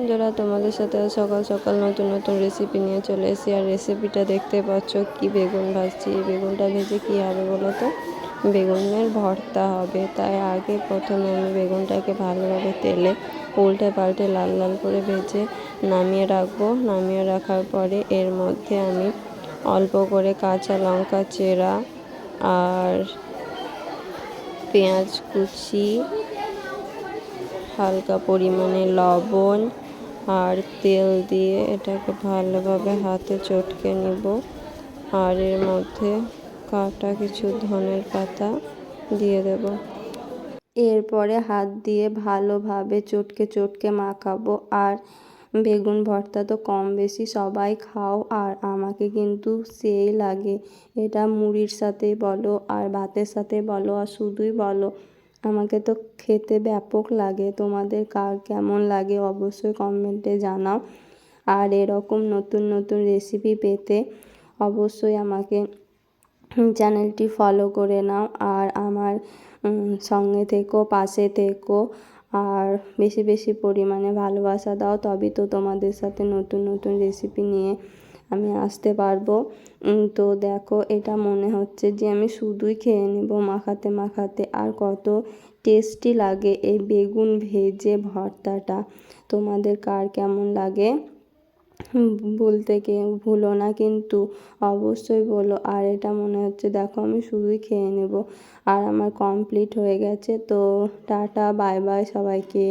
বন্ধুরা তোমাদের সাথে সকাল সকাল নতুন নতুন রেসিপি নিয়ে চলে এসেছি। আর রেসিপিটা দেখতে পাচ্ছ কি বেগুন ভাজছি বেগুনটা ভেজে কি হবে বলো তো? বেগুনের ভর্তা হবে। তাই আগে প্রথমে আমি বেগুনটাকে ভালোভাবে তেলে উল্টে পাল্টে লাল লাল করে ভেজে নামিয়ে রাখব। নামিয়ে রাখার পরে এর মধ্যে আমি অল্প করে কাঁচা লঙ্কা চেরা আর পেঁয়াজ কুচি, হালকা পরিমাণে লবণ আর তেল দিয়ে এটাকে ভালোভাবে হাতে চটকে নিব। আর এর মধ্যে কাটা কিছু ধনের পাতা দিয়ে দেব। এরপরে হাত দিয়ে ভালোভাবে চটকে চটকে মাখাবো। আর বেগুন ভর্তা তো কম বেশি সবাই খাও, আর আমাকে কিন্তু সেই লাগে। এটা মুড়ির সাথে বলো, আর ভাতের সাথে বলো, আর শুধুই বলো। আমাকে তো খেতে ব্যাপক লাগে। তোমাদের কার কেমন লাগে অবশ্যই কমেন্টে জানাও। আর এরকম নতুন নতুন রেসিপি পেতে অবশ্যই আমাকে চ্যানেলটি ফলো করে নাও। আর আমার সঙ্গে থেকো, পাশে থেকো। আর বেশি বেশি পরিমাণে ভালোবাসা দাও। তবেই তো তোমাদের সাথে নতুন নতুন রেসিপি নিয়ে আমি আসতে পারব। তো দেখো, এটা মনে হচ্ছে যে আমি শুধুই খেয়ে নেব মাখাতে মাখাতে। আর কত টেস্টি লাগে এই বেগুন ভেজে ভর্তাটা। তোমাদের কার কেমন লাগে? বলতে কেউ ভুলো না, কিন্তু অবশ্যই বলো। আর এটা মনে হচ্ছে, দেখো, আমি শুধুই খেয়ে নেব। আর আমার কমপ্লিট হয়ে গেছে, তো টাটা বাই বাই সবাইকে।